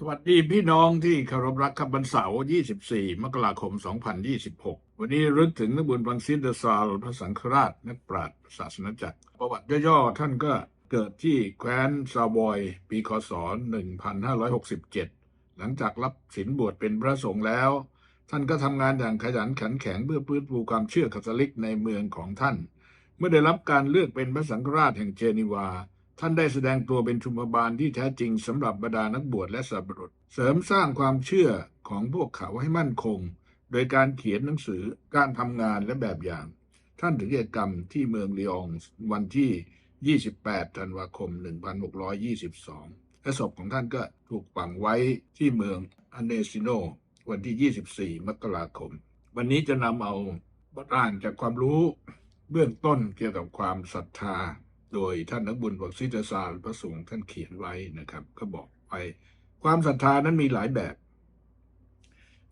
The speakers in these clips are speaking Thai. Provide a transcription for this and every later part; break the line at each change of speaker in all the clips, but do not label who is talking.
สวัสดีพี่น้องที่เคารพรักครับวันเสาร์ 24 มกราคม 2026 วันนี้รึกถึงนักบุญบังซินเดอซาลพระสังฆราช นักปราชญ์ศาสนจักร ประวัติย่อๆ ท่านก็เกิดที่แคว้นซาวอย ปีคศ 1567 หลังจากรับศีลบวชเป็นพระสงฆ์แล้ว ท่านก็ทำงานอย่างขยันขันแข็งเพื่อพื้นฟูความเชื่อคาทอลิกในเมืองของท่าน เมื่อได้รับการเลือกเป็นพระสังฆราชแห่งเจนีวา ท่านได้แสดงตัวเป็นชุมบาลที่แท้จริงสำหรับบรรดานักบวชและสับรุษเสริมสร้างความเชื่อของพวกเขาให้มั่นคง โดยการเขียนหนังสือการทำงานและแบบอย่าง ท่านถึงกิจกรรมที่เมืองลีอองวันที่ 28 ธันวาคม 1622 และศพของท่านก็ถูกฝังไว้ที่เมืองอเนซิโน วันที่ 24 มกราคม วันนี้จะนำเอาบทอ่านจากความรู้เบื้องต้นเกี่ยวกับความศรัทธา โดยท่านนักบุญบอกซิจสารพระสงฆ์ท่านเขียนไว้นะครับ ก็บอกไปความศรัทธานั้นมีหลายแบบ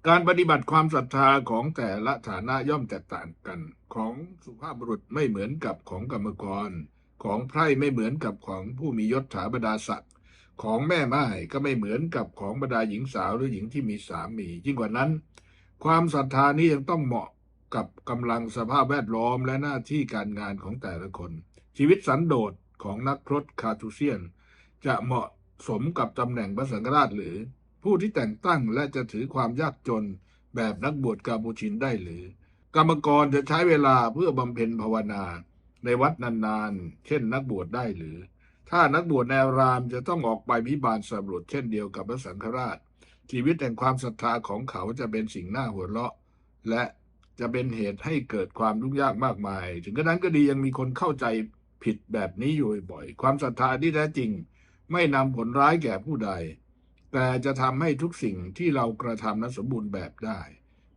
การปฏิบัติความศรัทธาของแต่ละฐานะย่อมแตกต่างกัน ของสุภาพบุรุษไม่เหมือนกับของกรรมกร ของไพร่ไม่เหมือนกับของผู้มียศถาบรรดาศักดิ์ของแม่ไม้ก็ไม่เหมือนกับของบรรดาหญิงสาวหรือหญิงที่มีสามียิ่งกว่านั้น ความศรัทธานี้ยังต้องเหมาะกับกำลังสภาพแวดล้อมและหน้าที่การงานของแต่ละคน ชีวิตสันโดษของนักพรตคาทูเซียน จะเหมาะสมกับตำแหน่งพระสังฆราชหรือ ผู้ที่แต่งตั้งและจะถือความยากจนแบบนักบวชกาบูชินได้หรือ กรรมกรจะใช้เวลาเพื่อบำเพ็ญภาวนาในวัดนานๆ เช่นนักบวชได้หรือ ถ้านักบวชในอารามจะต้องออกไปพิบาลสำรวจเช่นเดียวกับพระสังฆราช ชีวิตแห่งความศรัทธาของเขาจะเป็นสิ่งน่าหัวเราะ และจะเป็นเหตุให้เกิดความยุ่งยากมากมาย ถึงกระนั้นก็ดียังมีคนเข้าใจ ผิดแบบนี้อยู่บ่อย ความศรัทธาที่แท้จริง ไม่นำผลร้ายแก่ผู้ใด แต่จะทำให้ทุกสิ่งที่เรากระทำนั้นสมบูรณ์แบบได้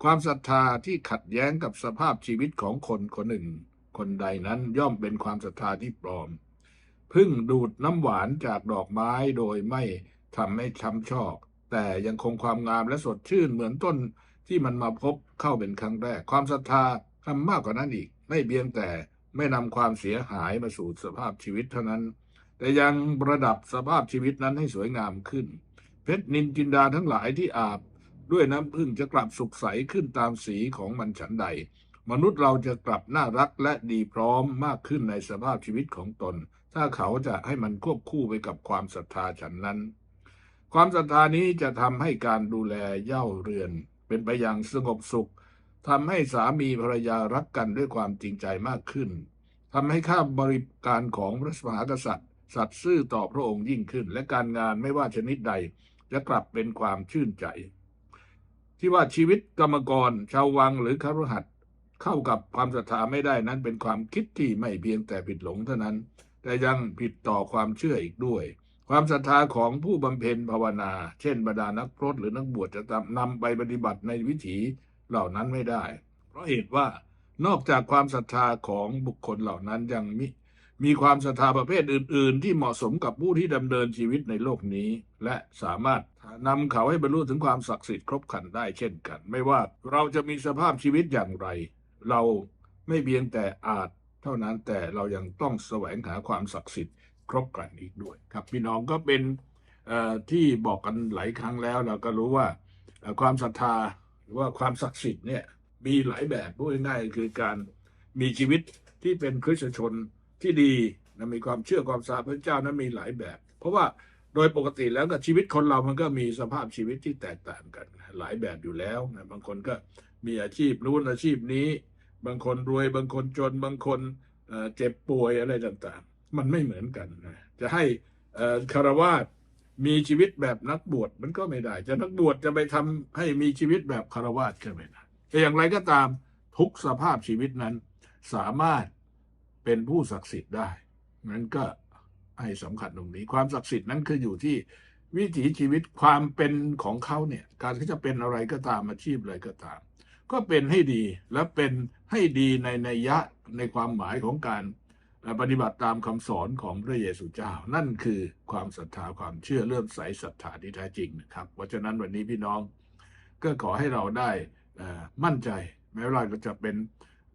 ความศรัทธาที่ขัดแย้งกับสภาพชีวิตของคนคนหนึ่ง คนใดนั้นย่อมเป็นความศรัทธาที่ปลอมพึ่งดูดน้ำหวานจากดอกไม้โดยไม่ทำให้ช้ำชอก แต่ยังคงความงามและสดชื่นเหมือนต้นที่มันมาพบเข้าเป็นครั้งแรก ความศรัทธาทำมากกว่านั้นอีก ไม่เพียงแต่ ไม่นำความเสียหายมาสู่สภาพชีวิตเท่านั้น แต่ยังประดับสภาพชีวิตนั้นให้สวยงามขึ้น เพชรนินจินดาทั้งหลายที่อาบด้วยน้ำพึ่งจะกลับสุขใสขึ้นตามสีของมันฉันใด มนุษย์เราจะกลับน่ารักและดีพร้อมมากขึ้นในสภาพชีวิตของตน ถ้าเขาจะให้มันควบคู่ไปกับความศรัทธาฉันนั้น ความศรัทธานี้จะทำให้การดูแลเย่าเรือน เป็นไปอย่างสงบสุข ทำให้สามีภรรยารักกันด้วยความจริงใจมากขึ้นทำให้ค่าบริการของพระมหากษัตริย์ สัตย์ซื่อต่อพระองค์ยิ่งขึ้น และการงานไม่ว่าชนิดใดจะกลับเป็นความชื่นใจ ที่ว่าชีวิตกรรมกร ชาววังหรือคฤหัสถ์เข้ากับความศรัทธาไม่ได้นั้นเป็นความคิดที่ไม่เพียงแต่ผิดหลงเท่านั้น แต่ยังผิดต่อความเชื่ออีกด้วย ความศรัทธาของผู้บำเพ็ญภาวนา เช่นบรรดานักพรตหรือนักบวชจะนำไปปฏิบัติในวิถี เหล่านั้นไม่ได้ เพราะเหตุว่านอกจากความศรัทธาของบุคคลเหล่านั้นยังมีมีความศรัทธาประเภทอื่น ๆ ที่เหมาะสมกับผู้ที่ดำเนินชีวิตในโลกนี้ และสามารถนำเขาให้บรรลุถึงความศักดิ์สิทธิ์ครบครันได้เช่นกัน ไม่ว่าเราจะมีสภาพชีวิตอย่างไร เราไม่เพียงแต่อาจเท่านั้นแต่เรายังต้องแสวงหาความศักดิ์สิทธิ์ครบครันอีกด้วยครับ พี่น้องก็เป็นที่บอกกันหลายครั้งแล้วเราก็รู้ว่าความศรัทธา หรือว่าความศักดิ์สิทธิ์เนี่ยมีหลายแบบพูดง่ายๆคือการมีชีวิตที่เป็นคริสตชนที่ดีนะมีความเชื่อความศรัทธาพระเจ้านั้นมีหลายแบบ เพราะว่าโดยปกติแล้วก็ชีวิตคนเรามันก็มีสภาพชีวิตที่แตกต่างกันหลายแบบอยู่แล้วนะบางคนก็มีอาชีพนู้นอาชีพนี้ บางคนรวยบางคนจนบางคนเจ็บป่วยอะไรต่างๆ มันไม่เหมือนกันนะจะให้คารวาส มีชีวิตแบบนักบวชมันก็ไม่ได้ จะนักบวชจะไปทำให้มีชีวิตแบบคารวาสก็ไม่ได้แต่อย่างไรก็ตามทุกสภาพชีวิตนั้น สามารถเป็นผู้ศักดิ์สิทธิ์ได้นั้นก็ให้สำคัญตรงนี้ ความศักดิ์สิทธิ์นั้นคืออยู่ที่วิถีชีวิตความเป็นของเขาเนี่ย การที่จะเป็นอะไรก็ตามอาชีพอะไรก็ตาม ก็เป็นให้ดีและเป็นให้ดีในนัยยะในความหมายของการ ปฏิบัติตามคำสอนของพระเยซูเจ้า นั่นคือความศรัทธาความเชื่อเลื่มใสศรัทธาที่แท้จริงนะครับ เพราะฉะนั้นวันนี้พี่น้องก็ขอให้เราได้มั่นใจแม้ว่าเราจะเป็น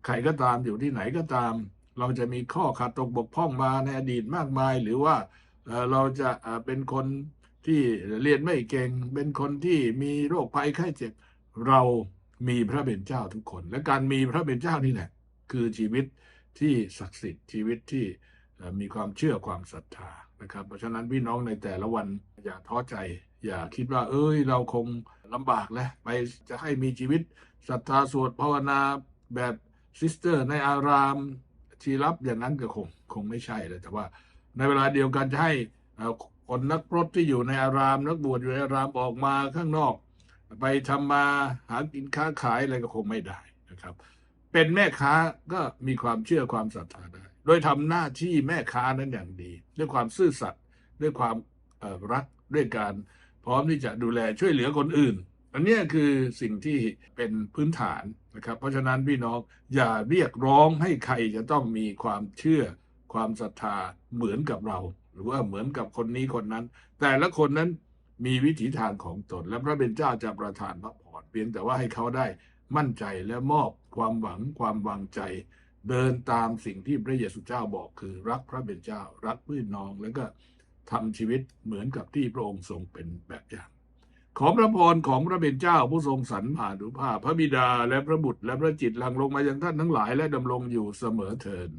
ใครก็ตามอยู่ที่ไหนก็ตาม เราจะมีข้อขาดตกบกพร่องมาในอดีตมากมาย หรือว่าเราจะเอ่อเป็นคนที่เรียนไม่เก่ง เป็นคนที่มีโรคภัยไข้เจ็บ เรามีพระเป็นเจ้าทุกคน และการมีพระเป็นเจ้านี่แหละคือชีวิต ที่ศักดิ์สิทธิ์ชีวิตที่มีความเชื่อความศรัทธานะครับ เพราะฉะนั้นพี่น้องในแต่ละวันอย่าท้อใจ อย่าคิดว่า เอ้ย เราคงลำบากแล้วไปจะให้มีชีวิตศรัทธาสวดภาวนาแบบซิสเตอร์ ในอารามทีรับอย่างนั้นก็คงคงไม่ใช่เลยแต่ว่าในเวลาเดียวกันจะให้คนนักพรตที่อยู่ในอาราม นักบวชอยู่ในอารามออกมาข้างนอก ไปทำมาหากินค้าขายอะไรก็คงไม่ได้นะครับ เป็นแม่ค้าก็มีความเชื่อความศรัทธาได้ โดยทำหน้าที่แม่ค้านั้นอย่างดี ด้วยความซื่อสัตย์ด้วยความรักด้วยการพร้อมที่จะดูแลช่วยเหลือคนอื่น อันนี้คือสิ่งที่เป็นพื้นฐานนะครับ เพราะฉะนั้นพี่น้องอย่าเรียกร้องให้ใครจะต้องมีความเชื่อความศรัทธาเหมือนกับเรา หรือว่าเหมือนกับคนนี้คนนั้น แต่ละคนนั้นมีวิถีทางของตน และพระเป็นเจ้าจะประทานพระพรเพียงแต่ว่าให้เขาได้ มั่นใจและมอบความหวังความวางใจ เดินตามสิ่งที่พระเยซูเจ้าบอกคือรักพระเป็นเจ้า รักพี่น้อง แล้วก็ทำชีวิตเหมือนกับที่พระองค์ทรงเป็นแบบอย่าง ขอพระพรของพระเป็นเจ้าผู้ทรงสรรผ่านุภาพพระบิดาและพระบุตรและพระจิตหลังลงมายังท่านทั้งหลายและดำรงอยู่เสมอเทิด